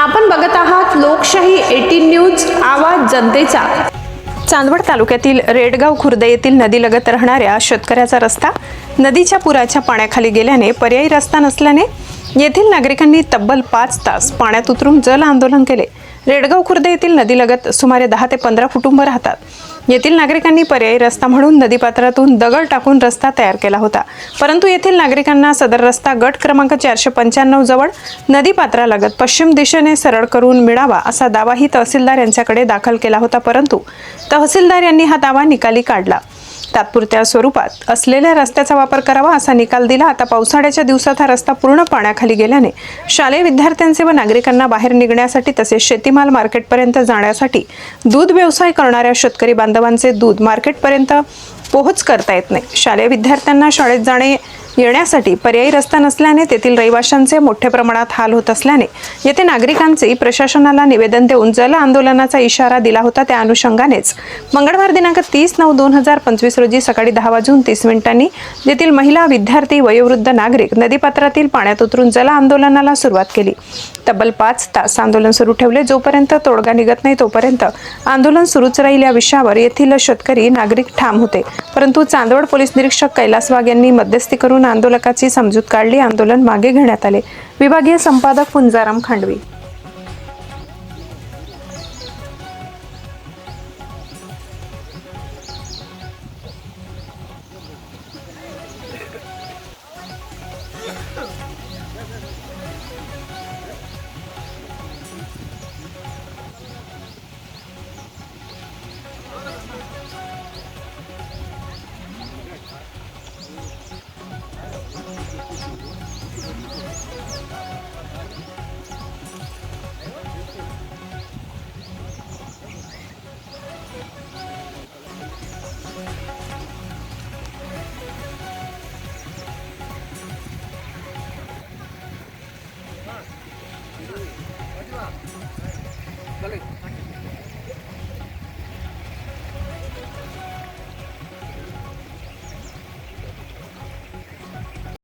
आपण बघत आहात लोकशाही एटीन न्यूज आवाज जनतेचा. चांदवड तालुक्यातील रेडगाव खुर्द येथील नदीलगत राहणाऱ्या शेतकऱ्याचा रस्ता नदीच्या पुराच्या पाण्याखाली गेल्याने पर्यायी रस्ता नसल्याने येथील नागरिकांनी तब्बल पाच तास पाण्यात उतरून जल आंदोलन केले. रेडगाव खुर्द येथील नदीलगत सुमारे दहा ते पंधरा कुटुंब राहतात. येथील नागरिकांनी पर्यायी रस्ता म्हणून नदीपात्रातून दगड टाकून रस्ता तयार केला होता. परंतु येथील नागरिकांना सदर रस्ता गट क्रमांक चारशे पंच्याण्णव जवळ नदीपात्रालगत पश्चिम दिशेने सरळ करून मिळावा असा दावाही तहसीलदार यांच्याकडे दाखल केला होता परंतु तहसीलदार यांनी हा दावा निकाली काढला. तात्पुरत्या स्वरूपात. असलेल्या रस्त्याचा वापर करावा असा निकाल दिला. आता पावसाळ्याच्या दिवसात हा रस्ता पूर्ण पाण्याखाली गेल्याने शालेय विद्यार्थ्यांचे व नागरिकांना बाहेर निघण्यासाठी तसेच शेतीमाल मार्केटपर्यंत जाण्यासाठी दूध व्यवसाय करणाऱ्या शेतकरी बांधवांचे दूध मार्केटपर्यंत पोहोच करता येत नाही. शालेय विद्यार्थ्यांना शाळेत जाणे येण्यासाठी पर्यायी रस्ता नसल्याने तेथील रहिवाशांचे मोठ्या प्रमाणात हाल होत असल्याने येथे नागरिकांचे प्रशासनाला निवेदन देऊन जल आंदोलनाचा इशारा दिला होता त्या अनुषंगानेच. मंगळवार दिनांक तीस नऊ दोन हजार पंचवीस रोजी सकाळी दहा वाजून तीस मिनिटांनी येथील महिला विद्यार्थी वयोवृद्ध नागरिक नदीपात्रातील पाण्यात उतरून जल आंदोलनाला सुरुवात केली. तब्बल पाच तास आंदोलन सुरू ठेवले जोपर्यंत तोडगा निघत नाही तोपर्यंत आंदोलन सुरूच राहील या विषयावर येथील शेतकरी नागरिक ठाम होते. परंतु चांदवड पोलीस निरीक्षक कैलास वाघ यांनी मध्यस्थी करून आंदोलकाची समजूत काढली आंदोलन मागे घेण्यात आले. विभागीय संपादक पुंजाराम खांडवी Galing.